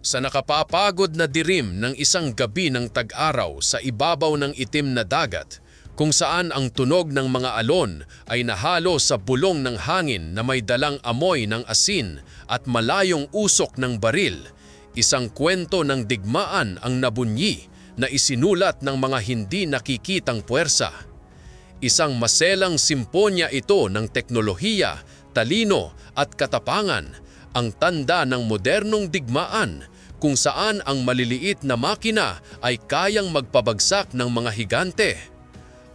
Sa nakapapagod na dirim ng isang gabi ng tag-araw sa ibabaw ng itim na dagat, kung saan ang tunog ng mga alon ay nahalo sa bulong ng hangin na may dalang amoy ng asin at malayong usok ng baril, isang kwento ng digmaan ang nabunyi na isinulat ng mga hindi nakikitang puwersa. Isang maselang simponya ito ng teknolohiya, talino at katapangan, ang tanda ng modernong digmaan kung saan ang maliliit na makina ay kayang magpabagsak ng mga higante.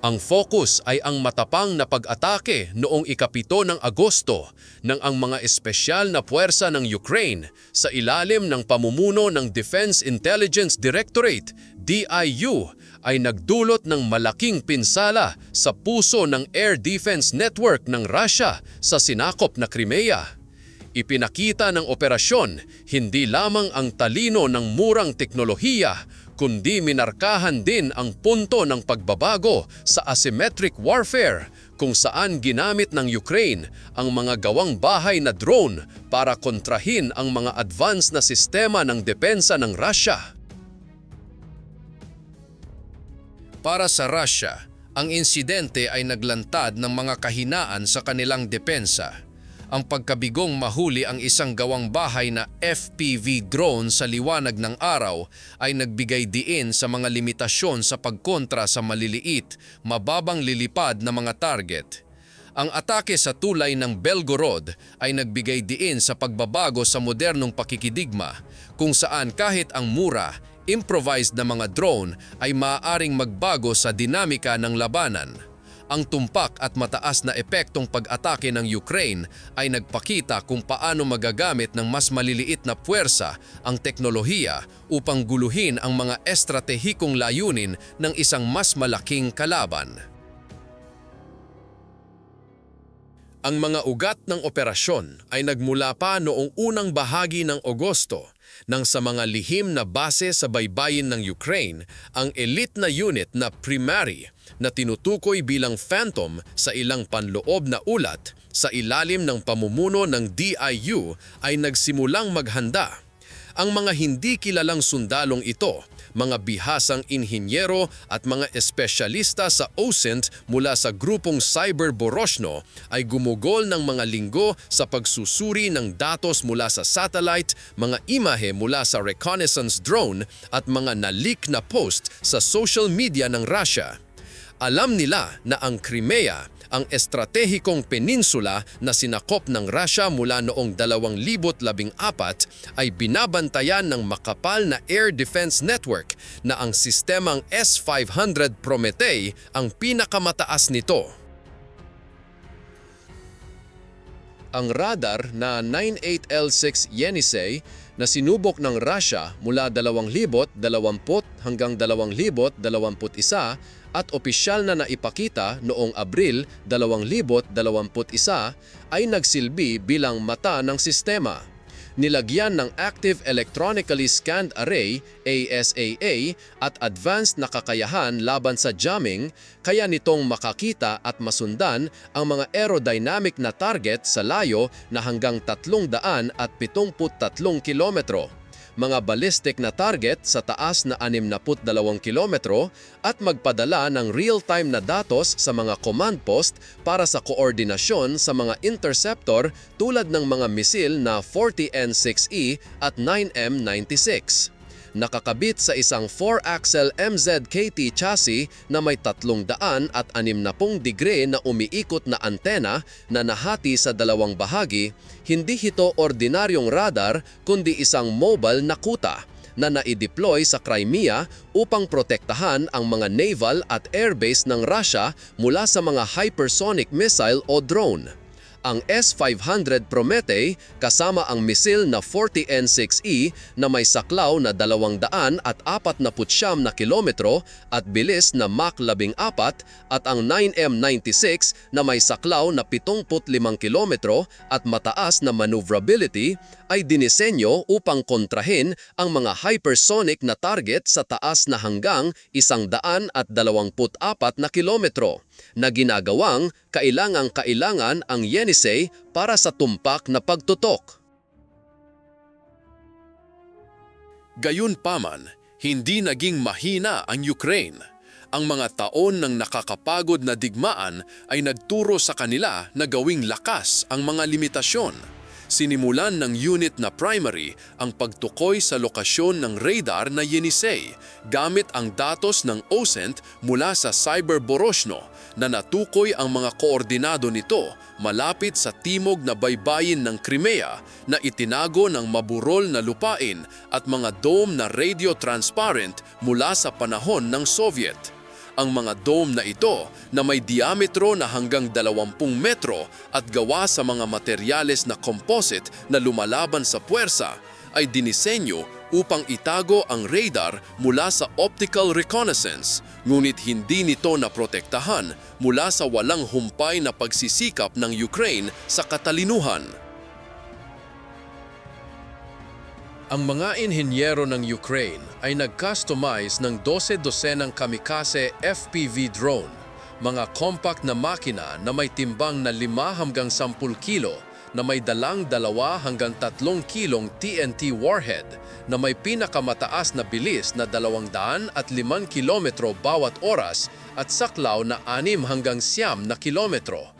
Ang focus ay ang matapang na pag-atake noong ikapito ng Agosto ng ang mga espesyal na puwersa ng Ukraine sa ilalim ng pamumuno ng Defense Intelligence Directorate DIU ay nagdulot ng malaking pinsala sa puso ng air defense network ng Russia sa sinakop na Crimea. Ipinakita ng operasyon hindi lamang ang talino ng murang teknolohiya, kundi minarkahan din ang punto ng pagbabago sa asymmetric warfare kung saan ginamit ng Ukraine ang mga gawang bahay na drone para kontrahin ang mga advanced na sistema ng depensa ng Russia. Para sa Russia, ang insidente ay naglantad ng mga kahinaan sa kanilang depensa. Ang pagkabigong mahuli ang isang gawang bahay na FPV drone sa liwanag ng araw ay nagbigay diin sa mga limitasyon sa pagkontra sa maliliit, mababang lilipad na mga target. Ang atake sa tulay ng Belgorod ay nagbigay diin sa pagbabago sa modernong pakikidigma kung saan kahit ang mura, improvised na mga drone ay maaaring magbago sa dinamika ng labanan. Ang tumpak at mataas na epektong pag-atake ng Ukraine ay nagpakita kung paano magagamit ng mas maliliit na puwersa ang teknolohiya upang guluhin ang mga estratehikong layunin ng isang mas malaking kalaban. Ang mga ugat ng operasyon ay nagmula pa noong unang bahagi ng Agosto nang sa mga lihim na base sa baybayin ng Ukraine ang elite na unit na Primary na tinutukoy bilang Phantom sa ilang panloob na ulat sa ilalim ng pamumuno ng DIU ay nagsimulang maghanda. Ang mga hindi kilalang sundalong ito mga bihasang inhinyero at mga espesyalista sa OSINT mula sa grupong Cyber Boroshno ay gumugol ng mga linggo sa pagsusuri ng datos mula sa satellite, mga imahe mula sa reconnaissance drone at mga nalik na post sa social media ng Russia. Alam nila na ang Crimea ang estratehikong peninsula na sinakop ng Russia mula noong 2014 ay binabantayan ng makapal na air defense network na ang sistemang S-500 Prometei ang pinakamataas nito. Ang radar na 98L6 Yenisei na sinubok ng Russia mula 2020 hanggang 2021 at opisyal na naipakita noong Abril 2021 ay nagsilbi bilang mata ng sistema. Nilagyan ng Active Electronically Scanned Array ASAA at advanced na kakayahan laban sa jamming kaya nitong makakita at masundan ang mga aerodynamic na target sa layo na hanggang 373 kilometro mga ballistic na target sa taas na 62 kilometro at magpadala ng real-time na datos sa mga command post para sa koordinasyon sa mga interceptor tulad ng mga misil na 40N6E at 9M96 nakakabit sa isang 4-axle MZKT chassis na may 300 at 60 degree na umiikot na antena na nahati sa dalawang bahagi, hindi ito ordinaryong radar kundi isang mobile na kuta na naideploy sa Crimea upang protektahan ang mga naval at airbase ng Russia mula sa mga hypersonic missile o drone ang S-500 Prometei kasama ang misil na 40N6E na may saklaw na 200 at 49 na kilometro at bilis na Mach 14 at ang 9M96 na may saklaw na 75 kilometro at mataas na maneuverability ay dinisenyo upang kontrahin ang mga hypersonic na target sa taas na hanggang 124 na kilometro na ginagawang kailangang-kailangan ang Yenisei para sa tumpak na pagtutok. Gayunpaman, hindi naging mahina ang Ukraine. Ang mga taon ng nakakapagod na digmaan ay nagturo sa kanila na gawing lakas ang mga limitasyon. Sinimulan ng unit na primary ang pagtukoy sa lokasyon ng radar na Yenisei gamit ang datos ng OSENT mula sa Cyber Boroshno na natukoy ang mga koordinado nito malapit sa timog na baybayin ng Crimea na itinago ng maburol na lupain at mga dome na radio transparent mula sa panahon ng Soviet. Ang mga dome na ito na may diametro na hanggang 20 metro at gawa sa mga materyales na composite na lumalaban sa puwersa ay dinisenyo upang itago ang radar mula sa optical reconnaissance ngunit hindi nito naprotektahan mula sa walang humpay na pagsisikap ng Ukraine sa katalinuhan. Ang mga inhinyero ng Ukraine ay nag-customize ng 12 dosenang kamikaze FPV drone, mga compact na makina na may timbang na 5 hanggang 10 kilo na may dalang 2 hanggang 3 kilong TNT warhead na may pinakamataas na bilis na 200 at 5 kilometro bawat oras at saklaw na 6 hanggang 9 na kilometro.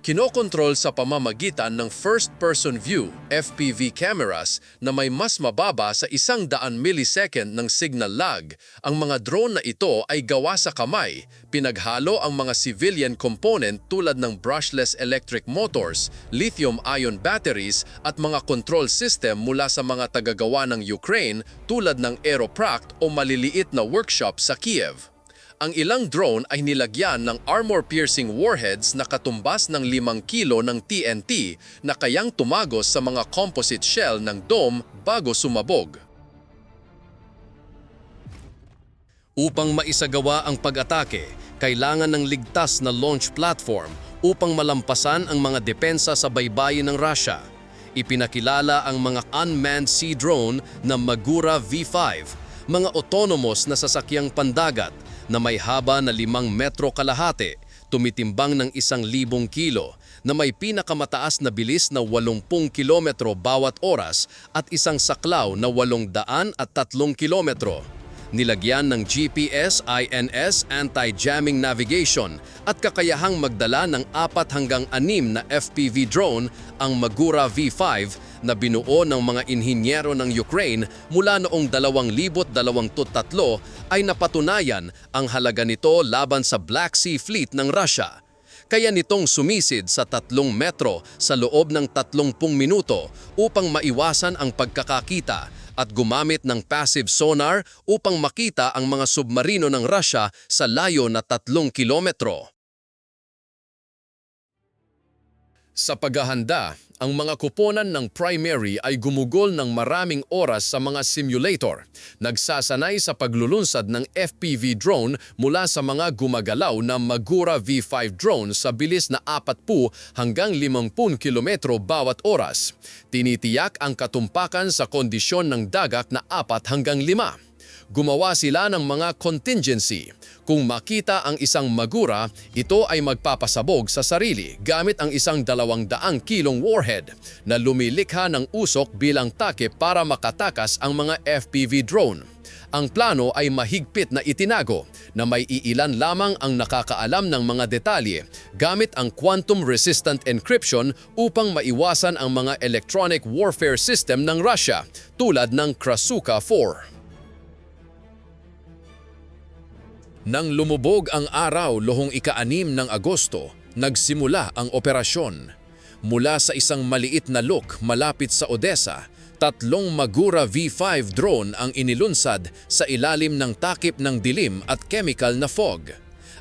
Kinokontrol sa pamamagitan ng first-person view FPV cameras na may mas mababa sa isang daan millisecond ng signal lag. Ang mga drone na ito ay gawa sa kamay. Pinaghalo ang mga civilian component tulad ng brushless electric motors, lithium-ion batteries at mga control system mula sa mga tagagawa ng Ukraine tulad ng Aeropract o maliliit na workshop sa Kiev. Ang ilang drone ay nilagyan ng armor-piercing warheads na katumbas ng 5 kilo ng TNT na kayang tumagos sa mga composite shell ng dome bago sumabog. Upang maisagawa ang pag-atake, kailangan ng ligtas na launch platform upang malampasan ang mga depensa sa baybayin ng Russia. Ipinakilala ang mga unmanned sea drone na Magura V5, mga autonomous na sasakyang pandagat na may haba na limang metro kalahati, tumitimbang ng isang libong kilo, na may pinakamataas na bilis na 80 kilometro bawat oras at isang saklaw na 800 at 3 kilometro. Nilagyan ng GPS, INS, anti-jamming navigation at kakayahang magdala ng 4 hanggang 6 na FPV drone ang Magura V5 na binuo ng mga inhinyero ng Ukraine mula noong 2023 ay napatunayan ang halaga nito laban sa Black Sea Fleet ng Russia. Kaya nitong sumisid sa 3 metro sa loob ng 30 minuto upang maiwasan ang pagkakakita at gumamit ng passive sonar upang makita ang mga submarino ng Russia sa layo na 3 kilometro. Sa paghahanda, ang mga kuponan ng primary ay gumugol ng maraming oras sa mga simulator. Nagsasanay sa paglulunsad ng FPV drone mula sa mga gumagalaw na Magura V5 drone sa bilis na 40 hanggang 50 kilometro bawat oras. Tinitiyak ang katumpakan sa kondisyon ng dagat na 4 hanggang 5 gumawa sila ng mga contingency. Kung makita ang isang magura, ito ay magpapasabog sa sarili gamit ang isang dalawang daang kilong warhead na lumilikha ng usok bilang takip para makatakas ang mga FPV drone. Ang plano ay mahigpit na itinago na may iilan lamang ang nakakaalam ng mga detalye gamit ang quantum-resistant encryption upang maiwasan ang mga electronic warfare system ng Russia tulad ng Krasuka 4. Nang lumubog ang araw lohong ika-anim ng Agosto, nagsimula ang operasyon. Mula sa isang maliit na look malapit sa Odessa, tatlong Magura V5 drone ang inilunsad sa ilalim ng takip ng dilim at chemical na fog.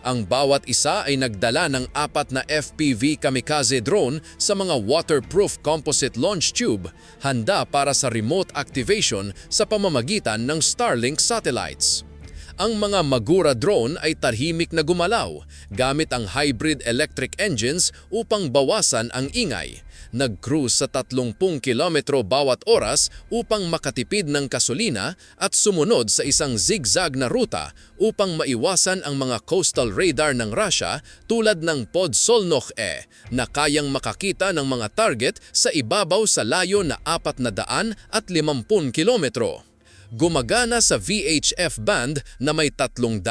Ang bawat isa ay nagdala ng apat na FPV kamikaze drone sa mga waterproof composite launch tube handa para sa remote activation sa pamamagitan ng Starlink satellites. Ang mga Magura drone ay tahimik na gumalaw gamit ang hybrid electric engines upang bawasan ang ingay. Nag-cruise sa 30 kilometro bawat oras upang makatipid ng kasolina at sumunod sa isang zigzag na ruta upang maiwasan ang mga coastal radar ng Russia tulad ng Podsolnokh-E na kayang makakita ng mga target sa ibabaw sa layo na 400 at 50 kilometro. Gumagana sa VHF band na may 360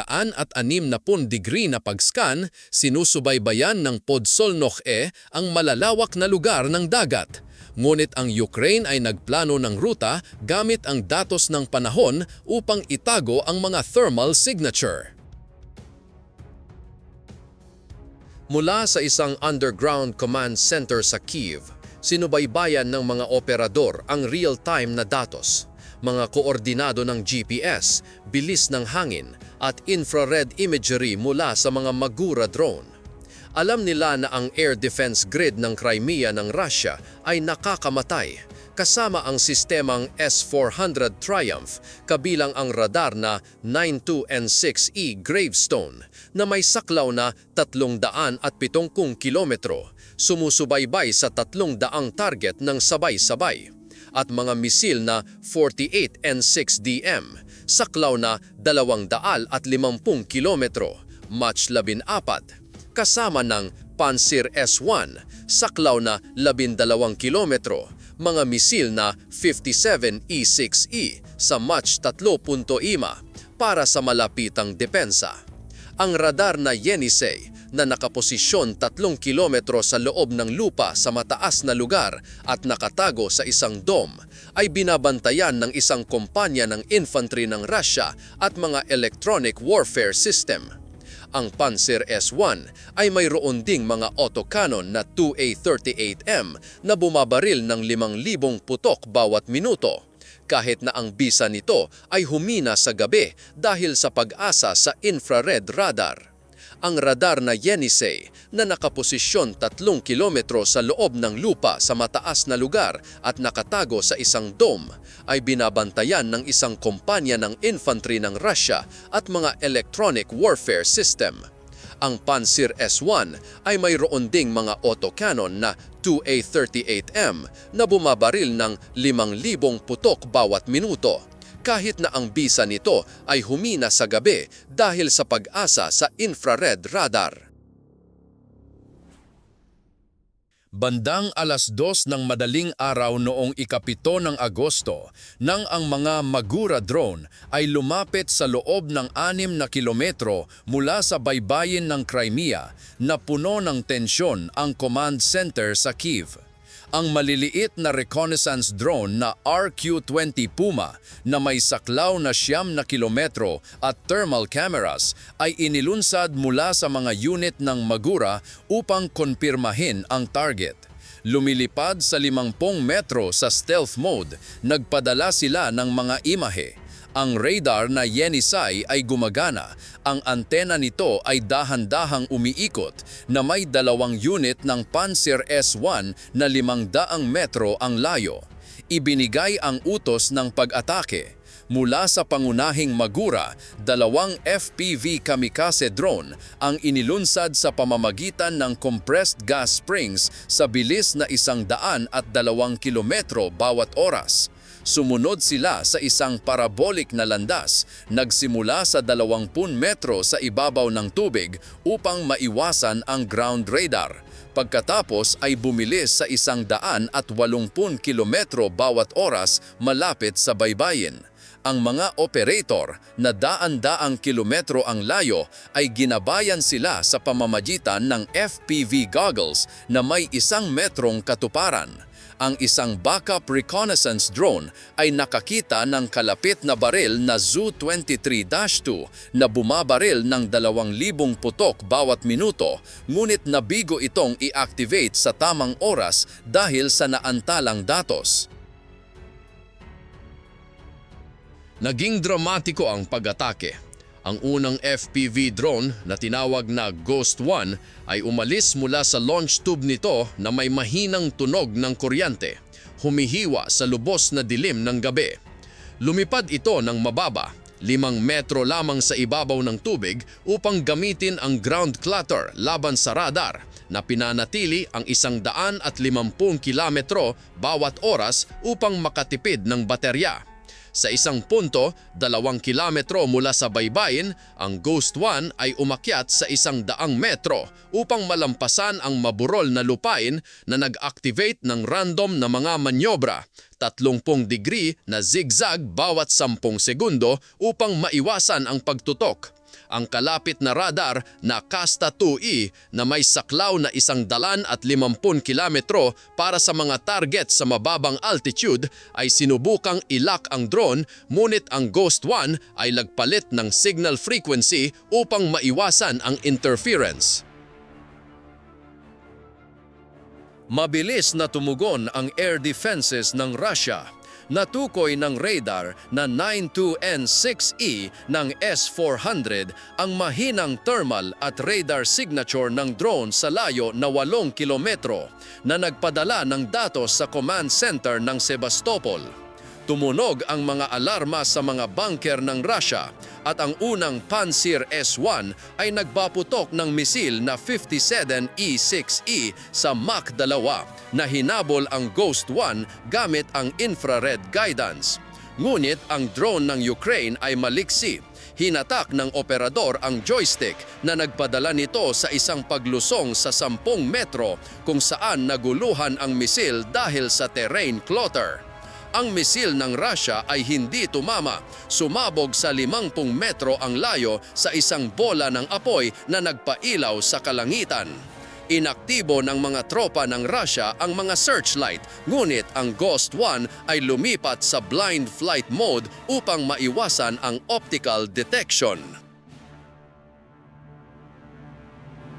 degree na pag-scan, sinusubaybayan ng Podsolnokhe ang malalawak na lugar ng dagat. Ngunit ang Ukraine ay nagplano ng ruta gamit ang datos ng panahon upang itago ang mga thermal signature. Mula sa isang underground command center sa Kiev, sinubaybayan ng mga operador ang real-time na datos, mga koordinado ng GPS, bilis ng hangin at infrared imagery mula sa mga Magura drone. Alam nila na ang air defense grid ng Crimea ng Russia ay nakakamatay kasama ang sistemang S-400 Triumph kabilang ang radar na 92N6E Gravestone na may saklaw na 370 kilometro, sumusubaybay sa 300 target ng sabay-sabay at mga misil na 48N6DM, saklaw na 250 kilometro, Mach 14, kasama ng Panzer S-1, saklaw na 12 kilometro, mga misil na 57E6E sa Mach 3.5 para sa malapitang depensa. Ang radar na Yenisei na nakaposisyon 3 kilometro sa loob ng lupa sa mataas na lugar at nakatago sa isang dome ay binabantayan ng isang kumpanya ng infantry ng Russia at mga electronic warfare system. Ang Panzer S-1 ay mayroon ding mga autocannon na 2A38M na bumabaril ng 5,000 putok bawat minuto. Kahit na ang bisa nito ay humina sa gabi dahil sa pag-asa sa infrared radar. Ang radar na Yenisei na nakaposisyon 3 kilometro sa loob ng lupa sa mataas na lugar at nakatago sa isang dome ay binabantayan ng isang kumpanya ng infantry ng Russia at mga electronic warfare system. Ang Panzer S-1 ay mayroon ding mga autocannon na 2A38M na bumabaril ng 5,000 putok bawat minuto kahit na ang bisa nito ay humina sa gabi dahil sa pag-asa sa infrared radar. Bandang alas dos ng madaling araw noong ikapito ng Agosto nang ang mga Magura drone ay lumapit sa loob ng anim na kilometro mula sa baybayin ng Crimea na puno ng tensyon ang command center sa Kiev ang maliliit na reconnaissance drone na RQ-20 Puma na may saklaw na siyam na kilometro at thermal cameras ay inilunsad mula sa mga unit ng Magura upang konpirmahin ang target. Lumilipad sa 50 metro sa stealth mode, nagpadala sila ng mga imahe. Ang radar na Yenisei ay gumagana. Ang antena nito ay dahan-dahang umiikot na may dalawang unit ng Panzer S-1 na 500 metro ang layo. Ibinigay ang utos ng pag-atake. Mula sa pangunahing Magura, dalawang FPV kamikaze drone ang inilunsad sa pamamagitan ng compressed gas springs sa bilis na isang daan at dalawang kilometro bawat oras. Sumunod sila sa isang parabolic na landas, nagsimula sa 20 metro sa ibabaw ng tubig upang maiwasan ang ground radar. Pagkatapos ay bumilis sa isang daan at 80 kilometro bawat oras malapit sa baybayin ang mga operator na daan-daang kilometro ang layo ay ginabayan sila sa pamamagitan ng FPV goggles na may isang metrong katuparan ang isang backup reconnaissance drone ay nakakita ng kalapit na baril na Zu-23-2 na bumabaril ng 2,000 putok bawat minuto ngunit nabigo itong i-activate sa tamang oras dahil sa naantalang datos. Naging dramatiko ang pag-atake ang unang FPV drone na tinawag na Ghost 1 ay umalis mula sa launch tube nito na may mahinang tunog ng kuryente, humihiwa sa lubos na dilim ng gabi. Lumipad ito ng mababa, limang metro lamang sa ibabaw ng tubig upang gamitin ang ground clutter laban sa radar na pinanatili ang isang daan at limampung kilometro bawat oras upang makatipid ng baterya. Sa isang punto, dalawang kilometro mula sa baybayin, ang Ghost 1 ay umakyat sa isang daang metro upang malampasan ang maburol na lupain na nag-activate ng random na mga manyobra, 30 degree na zigzag bawat 10 segundo upang maiwasan ang pagtutok ang kalapit na radar na Casta 2E na may saklaw na isang dalan at 50 kilometro para sa mga target sa mababang altitude ay sinubukang ilak ang drone ngunit ang Ghost 1 ay lagpalit ng signal frequency upang maiwasan ang interference. Mabilis na tumugon ang air defenses ng Russia. Natukoy ng radar na 92N6E ng S-400 ang mahinang thermal at radar signature ng drone sa layo na 8 kilometro na nagpadala ng datos sa command center ng Sebastopol. Tumunog ang mga alarma sa mga bunker ng Russia at ang unang Pantsir S-1 ay nagpaputok ng misil na 57E6E sa Mach 2 na hinabol ang Ghost 1 gamit ang infrared guidance. Ngunit ang drone ng Ukraine ay maliksi. Hinatak ng operador ang joystick na nagpadala nito sa isang paglusong sa 10 metro kung saan naguluhan ang misil dahil sa terrain clutter. Ang misil ng Russia ay hindi tumama. Sumabog sa 50 metro ang layo sa isang bola ng apoy na nagpailaw sa kalangitan. Inaktibo ng mga tropa ng Russia ang mga searchlight, ngunit ang Ghost 1 ay lumipat sa blind flight mode upang maiwasan ang optical detection.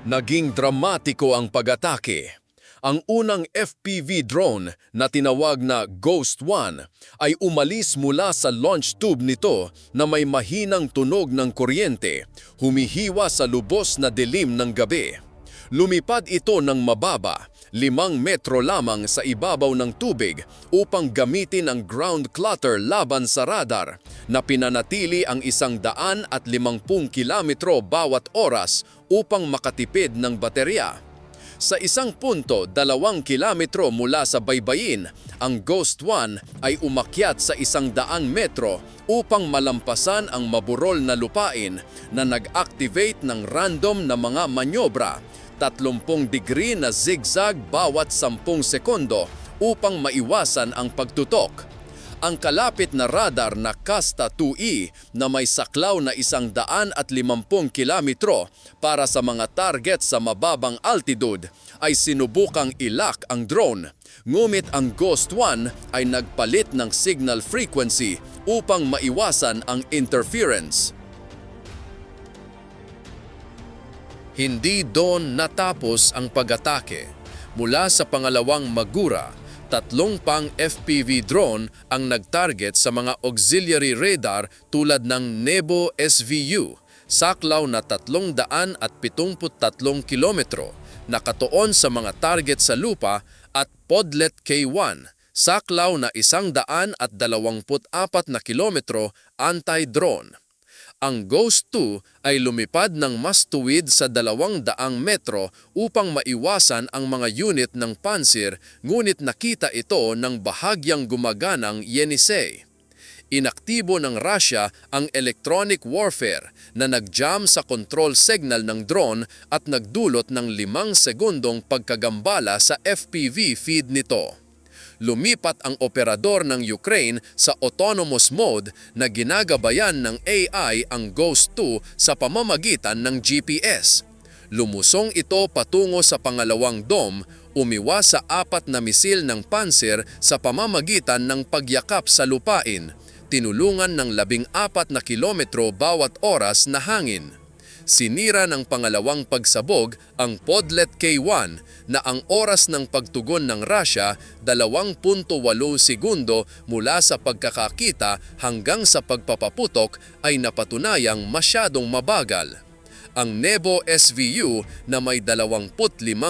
Naging dramatiko ang pag-atake. Ang unang FPV drone na tinawag na Ghost 1 ay umalis mula sa launch tube nito na may mahinang tunog ng kuryente, humihiwa sa lubos na dilim ng gabi. Lumipad ito ng mababa, limang metro lamang sa ibabaw ng tubig upang gamitin ang ground clutter laban sa radar na pinanatili ang isang daan at limangpung kilometro bawat oras upang makatipid ng baterya. Sa isang punto, dalawang kilometro mula sa baybayin, ang Ghost 1 ay umakyat sa isang daang metro upang malampasan ang maburol na lupain na nag-activate ng random na mga manyobra, 30 degree na zigzag bawat 10 sekundo upang maiwasan ang pagtutok ang kalapit na radar na Casta 2E na may saklaw na isang daan at limampung kilometro para sa mga target sa mababang altitude ay sinubukang ilak ang drone. Ngumit ang Ghost 1 ay nagpalit ng signal frequency upang maiwasan ang interference. Hindi doon natapos ang pag-atake. Mula sa pangalawang Magura, tatlong pang FPV drone ang nagtarget sa mga auxiliary radar tulad ng Nebo SVU, saklaw na 373 kilometro, nakatuon sa mga target sa lupa at Podlet K1, saklaw na 124 na kilometro anti-drone. Ang Ghost 2 ay lumipad ng mas tuwid sa 200 metro upang maiwasan ang mga unit ng Pantsir ngunit nakita ito ng bahagyang gumaganang Yenisei. Inaktibo ng Russia ang electronic warfare na nagjam sa control signal ng drone at nagdulot ng limang segundong pagkagambala sa FPV feed nito lumipat ang operador ng Ukraine sa autonomous mode na ginagabayan ng AI ang Ghost 2 sa pamamagitan ng GPS. Lumusong ito patungo sa pangalawang dome, umiwas sa apat na misil ng Panzer sa pamamagitan ng pagyakap sa lupain, tinulungan ng labing apat na kilometro bawat oras na hangin sinira ng pangalawang pagsabog ang Podlet K1 na ang oras ng pagtugon ng Russia 2.8 segundo mula sa pagkakakita hanggang sa pagpapaputok ay napatunayang masyadong mabagal ang Nebo SVU na may 25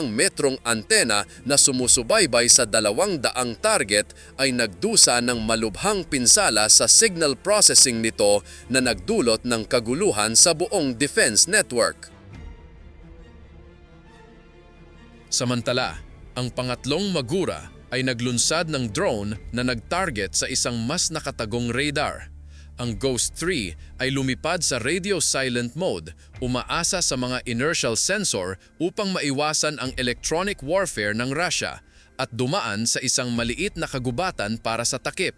metrong antena na sumusubaybay sa dalawang daang target ay nagdusa ng malubhang pinsala sa signal processing nito na nagdulot ng kaguluhan sa buong defense network. Samantala, ang pangatlong Magura ay naglunsad ng drone na nag-target sa isang mas nakatagong radar. Ang Ghost 3 ay lumipad sa radio silent mode, umaasa sa mga inertial sensor upang maiwasan ang electronic warfare ng Russia at dumaan sa isang maliit na kagubatan para sa takip.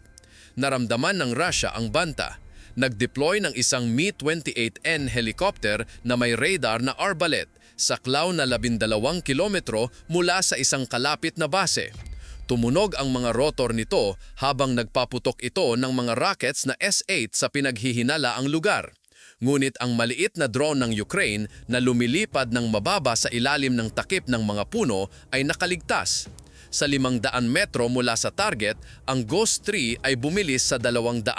Naramdaman ng Russia ang banta. Nag-deploy ng isang Mi-28N helicopter na may radar na arbalet sa klaw na 12 kilometro mula sa isang kalapit na base. Tumunog ang mga rotor nito habang nagpaputok ito ng mga rockets na S-8 sa pinaghihinala ang lugar. Ngunit ang maliit na drone ng Ukraine na lumilipad ng mababa sa ilalim ng takip ng mga puno ay nakaligtas. Sa 500 metro mula sa target, ang Ghost 3 ay bumilis sa 220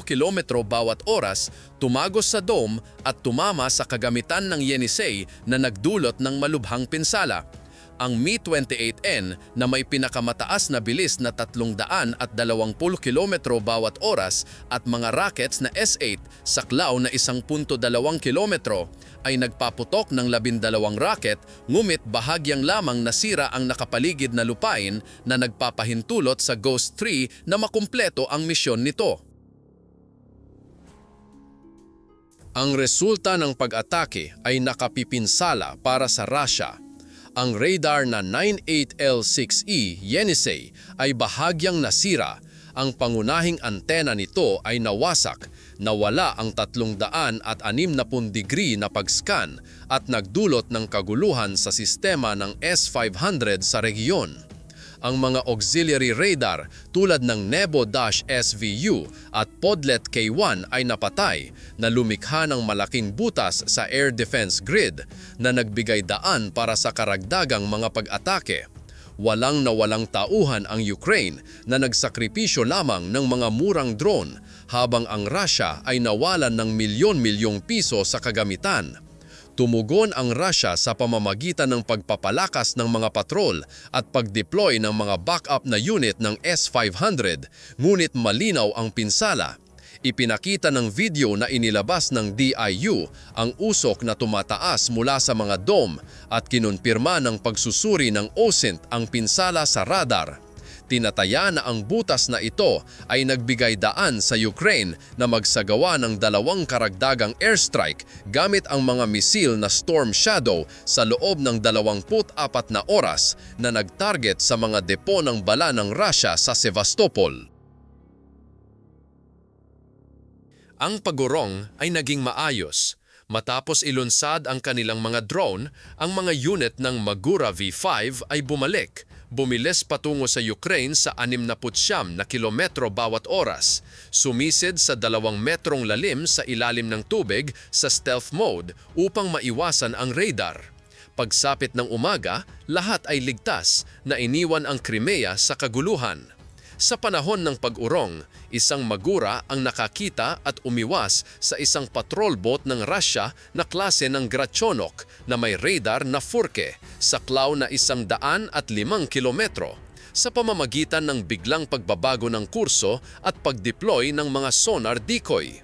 kilometro bawat oras, tumagos sa dome at tumama sa kagamitan ng Yenisei na nagdulot ng malubhang pinsala ang Mi-28N na may pinakamataas na bilis na 320 kilometro bawat oras at mga rockets na S-8 sa klaw na 1.2 kilometro ay nagpaputok ng 12 rocket ngumit bahagyang lamang nasira ang nakapaligid na lupain na nagpapahintulot sa Ghost 3 na makumpleto ang misyon nito. Ang resulta ng pag-atake ay nakapipinsala para sa Russia ang radar na 98L6E Yenisei ay bahagyang nasira. Ang pangunahing antena nito ay nawasak, nawala ang 360 degree na pag-scan at nagdulot ng kaguluhan sa sistema ng S-500 sa regiyon ang mga auxiliary radar tulad ng Nebo-SVU at Podlet K1 ay napatay na lumikha ng malaking butas sa air defense grid na nagbigay daan para sa karagdagang mga pag-atake. Walang nawalang tauhan ang Ukraine na nagsakripisyo lamang ng mga murang drone habang ang Russia ay nawalan ng milyon-milyong piso sa kagamitan. Tumugon ang Russia sa pamamagitan ng pagpapalakas ng mga patrol at pag-deploy ng mga backup na unit ng S-500, ngunit malinaw ang pinsala. Ipinakita ng video na inilabas ng DIU ang usok na tumataas mula sa mga dome at kinonpirma ng pagsusuri ng OSINT ang pinsala sa radar tinataya na ang butas na ito ay nagbigay daan sa Ukraine na magsagawa ng dalawang karagdagang airstrike gamit ang mga misil na Storm Shadow sa loob ng 24 na oras na nagtarget sa mga depo ng bala ng Russia sa Sevastopol. Ang pagurong ay naging maayos. Matapos ilunsad ang kanilang mga drone, ang mga unit ng Magura V5 ay bumalik bumilis patungo sa Ukraine sa 69 na kilometro bawat oras, sumisid sa dalawang metrong lalim sa ilalim ng tubig sa stealth mode upang maiwasan ang radar. Pagsapit ng umaga, lahat ay ligtas na iniwan ang Crimea sa kaguluhan. Sa panahon ng pag-urong, isang magura ang nakakita at umiwas sa isang patrol boat ng Russia na klase ng Grachonok na may radar na Furke sa klaw na isang daan at limang kilometro sa pamamagitan ng biglang pagbabago ng kurso at pag-deploy ng mga sonar decoy.